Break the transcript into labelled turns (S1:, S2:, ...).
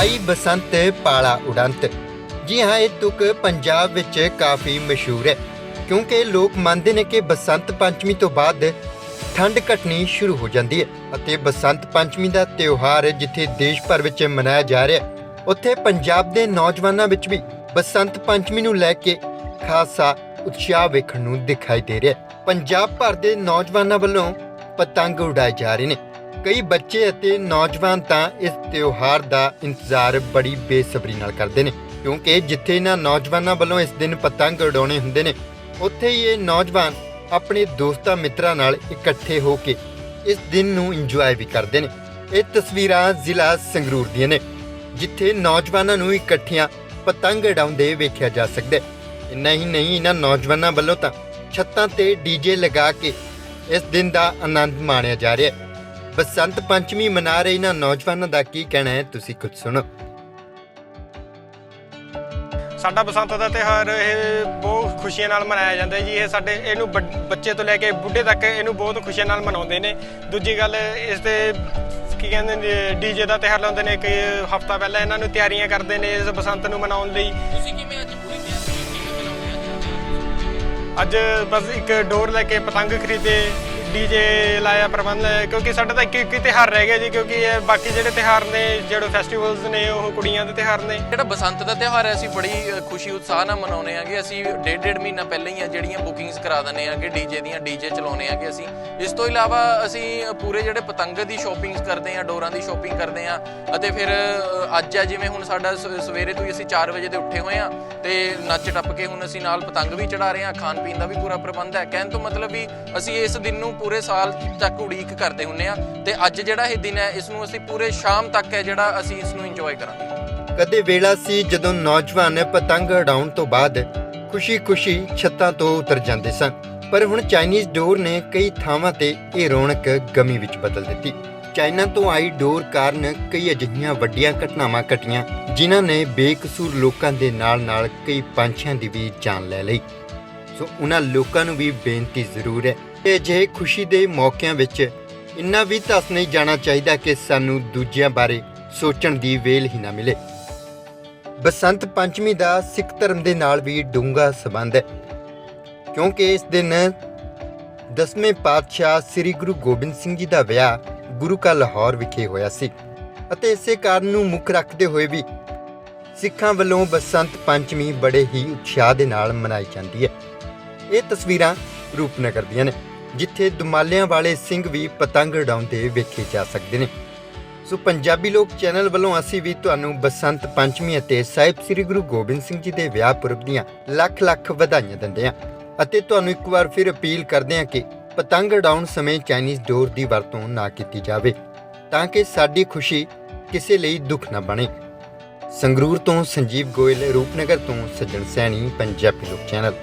S1: ਆਈ ਬਸੰਤ ਪਾਲਾ ਉਡੰਤ। ਜੀ ਹਾਂ, ਇਹ ਤੁਕ ਪੰਜਾਬ ਵਿੱਚ ਕਾਫੀ ਮਸ਼ਹੂਰ ਹੈ, ਕਿਉਂਕਿ ਲੋਕ ਮੰਨਦੇ ਨੇ ਕਿ ਬਸੰਤ ਪੰਚਮੀ ਤੋਂ ਬਾਅਦ ਠੰਡ ਘਟਣੀ ਸ਼ੁਰੂ ਹੋ ਜਾਂਦੀ ਹੈ ਅਤੇ ਬਸੰਤ ਪੰਚਮੀ ਦਾ ਤਿਉਹਾਰ ਜਿੱਥੇ ਦੇਸ਼ ਭਰ ਵਿੱਚ ਮਨਾਇਆ ਜਾ ਰਿਹਾ ਹੈ, ਉੱਥੇ ਪੰਜਾਬ ਦੇ ਨੌਜਵਾਨਾਂ ਵਿੱਚ ਵੀ ਬਸੰਤ ਪੰਚਮੀ ਨੂੰ ਲੈ ਕੇ ਖਾਸਾ ਉਤਸ਼ਾਹ ਵੇਖਣ ਨੂੰ ਦਿਖਾਈ ਦੇ ਰਿਹਾ ਹੈ। ਪੰਜਾਬ ਭਰ ਦੇ ਨੌਜਵਾਨਾਂ ਵੱਲੋਂ ਪਤੰਗ ਉਡਾਏ ਜਾ ਰਹੇ ਨੇ। ਕਈ ਬੱਚੇ ਅਤੇ ਨੌਜਵਾਨ ਤਾਂ ਇਸ ਤਿਉਹਾਰ ਦਾ ਇੰਤਜ਼ਾਰ ਬੜੀ ਬੇਸਬਰੀ ਨਾਲ ਕਰਦੇ ਨੇ, ਕਿਉਂਕਿ ਜਿੱਥੇ ਇਹਨਾਂ ਨੌਜਵਾਨਾਂ ਵੱਲੋਂ ਇਸ ਦਿਨ ਪਤੰਗ ਉਡਾਉਣੇ ਹੁੰਦੇ ਨੇ, ਉੱਥੇ ਹੀ ਇਹ ਨੌਜਵਾਨ ਆਪਣੇ ਦੋਸਤਾਂ ਮਿੱਤਰਾਂ ਨਾਲ ਇਕੱਠੇ ਹੋ ਕੇ ਇਸ ਦਿਨ ਨੂੰ ਇੰਜੋਏ ਵੀ ਕਰਦੇ ਨੇ। ਇਹ ਤਸਵੀਰਾਂ ਜ਼ਿਲ੍ਹਾ ਸੰਗਰੂਰ ਦੀਆਂ ਨੇ, ਜਿੱਥੇ ਨੌਜਵਾਨਾਂ ਨੂੰ ਇਕੱਠਿਆਂ ਪਤੰਗ ਉਡਾਉਂਦੇ ਵੇਖਿਆ ਜਾ ਸਕਦਾ ਹੈ। ਇੰਨਾ ਹੀ ਨਹੀਂ, ਇਹਨਾਂ ਨੌਜਵਾਨਾਂ ਵੱਲੋਂ ਤਾਂ ਛੱਤਾਂ ਤੇ ਡੀਜੇ ਲਗਾ ਕੇ ਇਸ ਦਿਨ ਦਾ ਆਨੰਦ ਮਾਣਿਆ ਜਾ ਰਿਹਾ ਹੈ। ਬਸੰਤ ਪੰਚਮੀ ਮਨਾ ਰਹੇ ਇਹਨਾਂ ਨੌਜਵਾਨਾਂ ਦਾ ਕੀ ਕਹਿਣਾ ਹੈ ਤੁਸੀਂ ਖੁਦ ਸੁਣੋ।
S2: ਸਾਡਾ ਬਸੰਤ ਦਾ ਤਿਉਹਾਰ ਇਹ ਬਹੁਤ ਖੁਸ਼ੀਆਂ ਨਾਲ ਮਨਾਇਆ ਜਾਂਦਾ ਜੀ। ਇਹ ਸਾਡੇ ਇਹਨੂੰ ਬੱਚੇ ਤੋਂ ਲੈ ਕੇ ਬੁੱਢੇ ਤੱਕ ਇਹਨੂੰ ਬਹੁਤ ਖੁਸ਼ੀਆਂ ਨਾਲ ਮਨਾਉਂਦੇ ਨੇ। ਦੂਜੀ ਗੱਲ ਇਸ ਦੇ ਕੀ ਕਹਿੰਦੇ ਨੇ ਡੀਜੇ ਦਾ ਤਿਉਹਾਰ ਲਾਉਂਦੇ ਨੇ ਕਿ ਹਫਤਾ ਪਹਿਲਾਂ ਇਹਨਾਂ ਨੂੰ ਤਿਆਰੀਆਂ ਕਰਦੇ ਨੇ ਇਸ ਬਸੰਤ ਨੂੰ ਮਨਾਉਣ ਲਈ।
S3: ਤੁਸੀਂ ਕਿਵੇਂ ਅੱਜ ਪੂਰੀ ਤਿਆਰੀ ਕਿਵੇਂ ਬਣਾਉਂਦੇ
S2: ਅੱਜ ਬਸ ਇੱਕ ਡੋਰ ਲੈ ਕੇ ਪਤੰਗ ਖਰੀਦੇ। ਡੀਜੇ ਲਾਇਆ ਪ੍ਰਬੰਧ ਲਾਇਆ ਕਿਉਂਕਿ ਸਾਡਾ ਤਾਂ ਇੱਕ ਇੱਕ ਹੀ ਤਿਉਹਾਰ ਰਹਿ ਗਿਆ ਜੀ, ਕਿਉਂਕਿ ਇਹ ਬਾਕੀ ਜਿਹੜੇ ਤਿਉਹਾਰ ਨੇ, ਜਿਹੜੇ ਫੈਸਟੀਵਲਸ ਨੇ, ਉਹ ਕੁੜੀਆਂ ਦੇ ਤਿਉਹਾਰ ਨੇ।
S3: ਜਿਹੜਾ ਬਸੰਤ ਦਾ ਤਿਉਹਾਰ ਹੈ, ਅਸੀਂ ਬੜੀ ਖੁਸ਼ੀ, ਉਤਸ਼ਾਹ ਨਾਲ ਮਨਾਉਂਦੇ ਆਂਗੇ ਅਸੀਂ ਡੇਢ ਡੇਢ ਮਹੀਨਾ ਪਹਿਲਾਂ ਹੀ ਆ ਜਿਹੜੀਆਂ ਬੁਕਿੰਗਸ ਕਰਾ ਦਿੰਦੇ ਆਂਗੇ ਡੀਜੇ ਦੀਆਂ ਡੀਜੇ ਚਲਾਉਂਦੇ ਆਂਗੇ ਅਸੀਂ। ਇਸ ਤੋਂ ਇਲਾਵਾ ਅਸੀਂ ਪੂਰੇ ਜਿਹੜੇ ਪਤੰਗ ਦੀ ਸ਼ਾਪਿੰਗਸ ਕਰਦੇ ਆਂ ਡੋਰਾਂ ਦੀ ਸ਼ਾਪਿੰਗ ਕਰਦੇ ਆਂ ਅਤੇ ਫਿਰ ਅੱਜ ਆ ਜਿਵੇਂ ਹੁਣ ਸਾਡਾ ਸ- ਸਵੇਰੇ ਤੋਂ ਹੀ ਅਸੀਂ 4 ਵਜੇ ਦੇ ਉੱਠੇ ਹੋਏ ਆਂ ਤੇ ਨੱਚ ਟੱਪ ਕੇ ਹੁਣ ਅਸੀਂ ਨਾਲ ਪਤੰਗ ਵੀ ਚੜਾ ਰਹੇ ਆਂ ਖਾਣ ਪੀਣ ਦਾ ਵੀ ਪੂਰਾ ਪ੍ਰਬੰਧ ਹੈ। ਕਹਿਣ ਤੋਂ ਮਤਲਬ ਵੀ ਅਸੀਂ ਇਸ ਦਿਨ ਨੂੰ ਪੂਰੇ ਸਾਲ ਤੱਕ ਉਡੀਕ ਕਰਦੇ ਹੁੰਨੇ ਆ ਤੇ ਅੱਜ ਜਿਹੜਾ ਇਹ ਦਿਨ ਹੈ ਇਸ ਨੂੰ ਅਸੀਂ ਪੂਰੇ ਸ਼ਾਮ ਤੱਕ ਹੈ ਜਿਹੜਾ ਅਸੀਂ ਇਸ ਨੂੰ ਇੰਜੋਏ ਕਰਾਂਗੇ।
S1: ਕਦੇ ਵੇਲਾ ਸੀ ਜਦੋਂ ਨੌਜਵਾਨ ਪਤੰਗ ਉਡਾਉਣ ਤੋਂ ਬਾਅਦ ਖੁਸ਼ੀ-ਖੁਸ਼ੀ ਛੱਤਾਂ ਤੋਂ ਉਤਰ ਜਾਂਦੇ ਸਨ, ਪਰ ਹੁਣ ਚਾਈਨੀਜ਼ ਡੋਰ ਨੇ ਕਈ ਥਾਵਾਂ ਤੇ ਇਹ ਰੌਣਕ ਗਮੀ ਵਿੱਚ ਬਦਲ ਦਿੱਤੀ। ਚਾਈਨਾ ਤੋਂ ਆਈ ਡੋਰ ਕਾਰਨ ਕਈ ਅਜਿਹੀਆਂ ਵੱਡੀਆਂ ਘਟਨਾਵਾਂ ਘਟੀਆਂ, ਜਿਨ੍ਹਾਂ ਨੇ ਬੇਕਸੂਰ ਲੋਕਾਂ ਦੇ ਨਾਲ-ਨਾਲ ਕਈ ਪੰਛੀਆਂ ਦੀ ਵੀ ਜਾਨ ਲੈ ਲਈ। ਸੋ ਉਹਨਾਂ ਲੋਕਾਂ ਨੂੰ ਵੀ ਬੇਨਤੀ ਜ਼ਰੂਰ ਹੈ ਕਿ ਅਜਿਹੇ ਖੁਸ਼ੀ ਦੇ ਮੌਕਿਆਂ ਵਿੱਚ ਇੰਨਾ ਵੀ ਧਸ ਨਹੀਂ ਜਾਣਾ ਚਾਹੀਦਾ ਕਿ ਸਾਨੂੰ ਦੂਜਿਆਂ ਬਾਰੇ ਸੋਚਣ ਦੀ ਵੇਲ ਹੀ ਨਾ ਮਿਲੇ। ਬਸੰਤ ਪੰਚਮੀ ਦਾ ਸਿੱਖ ਧਰਮ ਦੇ ਨਾਲ ਵੀ ਡੂੰਘਾ ਸੰਬੰਧ ਹੈ। ਕਿਉਂਕਿ ਇਸ ਦਿਨ ਦਸਵੇਂ ਪਾਤਸ਼ਾਹ ਸ੍ਰੀ ਗੁਰੂ ਗੋਬਿੰਦ ਸਿੰਘ ਜੀ ਦਾ ਵਿਆਹ ਗੁਰੂ ਕਾ ਲਾਹੌਰ ਵਿਖੇ ਹੋਇਆ ਸੀ ਅਤੇ ਇਸੇ ਕਾਰਨ ਨੂੰ ਮੁੱਖ ਰੱਖਦੇ ਹੋਏ ਵੀ ਸਿੱਖਾਂ ਵੱਲੋਂ ਬਸੰਤ ਪੰਚਮੀ ਬੜੇ ਹੀ ਉਤਸ਼ਾਹ ਦੇ ਨਾਲ ਮਨਾਈ ਜਾਂਦੀ ਹੈ। ਇਹ ਤਸਵੀਰਾਂ ਰੂਪਨਗਰ ਦੀਆਂ ਨੇ। ਜਿੱਥੇ ਦੁਮਾਲਿਆਂ ਵਾਲੇ ਸਿੰਘ ਵੀ ਪਤੰਗ ਉਡਾਉਂਦੇ ਵੇਖੇ ਜਾ ਸਕਦੇ ਨੇ। ਸੋ ਪੰਜਾਬੀ ਲੋਕ ਚੈਨਲ ਵੱਲੋਂ ਅਸੀਂ ਵੀ ਤੁਹਾਨੂੰ ਬਸੰਤ ਪੰਚਮੀ ਅਤੇ ਸਾਹਿਬ ਸ੍ਰੀ ਗੁਰੂ ਗੋਬਿੰਦ ਸਿੰਘ ਜੀ ਦੇ ਵਿਆਹ ਪੁਰਬ ਦੀਆਂ ਲੱਖ ਲੱਖ ਵਧਾਈਆਂ ਦਿੰਦੇ ਹਾਂ ਅਤੇ ਤੁਹਾਨੂੰ ਇੱਕ ਵਾਰ ਫਿਰ ਅਪੀਲ ਕਰਦੇ ਹਾਂ ਕਿ ਪਤੰਗ ਉਡਾਉਣ ਸਮੇਂ ਚਾਈਨੀਜ਼ ਡੋਰ ਦੀ ਵਰਤੋਂ ਨਾ ਕੀਤੀ ਜਾਵੇ ਤਾਂ ਕਿ ਸਾਡੀ ਖੁਸ਼ੀ ਕਿਸੇ ਲਈ ਦੁੱਖ ਨਾ ਬਣੇ। ਸੰਗਰੂਰ ਤੋਂ ਸੰਜੀਵ ਗੋਇਲ, ਰੂਪਨਗਰ ਤੋਂ ਸੱਜਣ ਸੈਣੀ, ਪੰਜਾਬੀ ਲੋਕ ਚੈਨਲ।